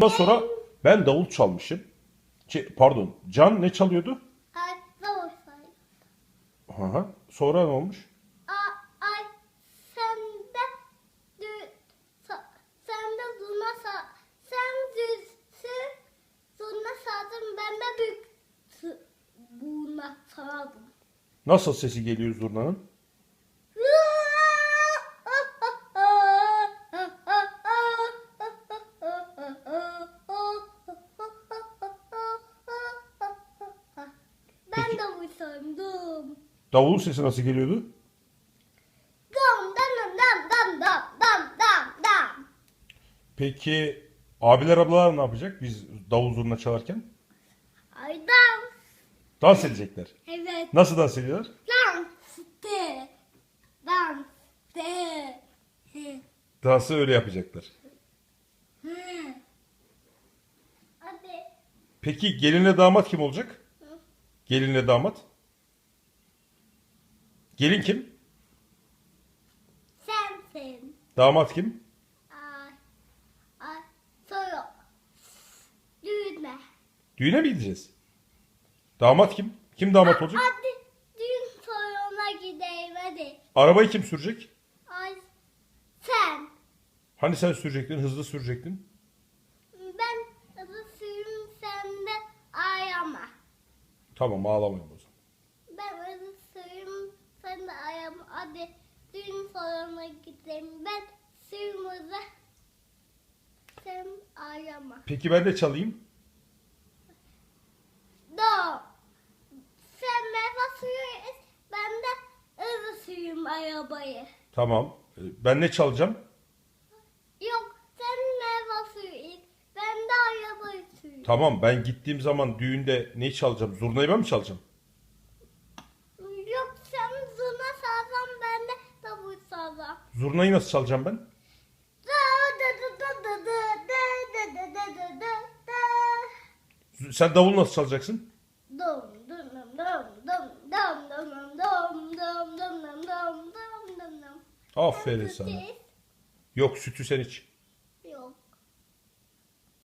Ondan sonra ben davul çalmışım. Şey, pardon Can ne çalıyordu? Ay. Hı hı. Sonra ne olmuş? Ay, ay sen de dü, sa, sen de zurna sa, sen düzsün zurna saldın ben de büyük buna saldım. Nasıl sesi geliyor zurnanın? Ben bu sandım. Davulun sesi nasıl geliyordu? Dam dam dam dam dam dam dam dam. Peki abiler ablalar ne yapacak biz davul zurna çalarken? Ay dam. Dans edecekler. Evet. Nasıl dans ediyorlar? Dans de. Dans de. Dansı öyle yapacaklar. Hı. Hadi. Peki gelinle damat kim olacak? Gelinle damat? Gelin kim? Sensin. Damat kim? Ay. Ay. Soru. Düğme. Düğüne mi gideceğiz? Damat kim? Kim damat olacak? Hadi düğün salonuna gidelim hadi. Arabayı kim sürecek? Ay. Sen. Hani sen sürecektin, hızlı sürecektin? Ben hızlı suyum sende ayama. Tamam ağlamayın o zaman. Ben hızlı suyum sende ayama. Hadi düğün salonuna gidelim. Ben suyum hızlı. Sen ayama. Peki ben de çalayım. Do. Sen meyve suyu iç. Ben de hızlı suyum arabayı. Tamam. Ee, Ben ne çalacağım? Yok sen meyve suyu iç. Ben de arabayı suyum. Tamam ben gittiğim zaman düğünde ne çalacağım? Zurnayı ben mi çalacağım? Yok sen zurna sağlam ben de davul sağlam. Zurnayı nasıl çalacağım ben? Z- Sen davul nasıl çalacaksın? Dum dum dum dum dum dum dum dum dum dum dum dum dum dum dum dum. Aferin sana. Yok sütü sen iç.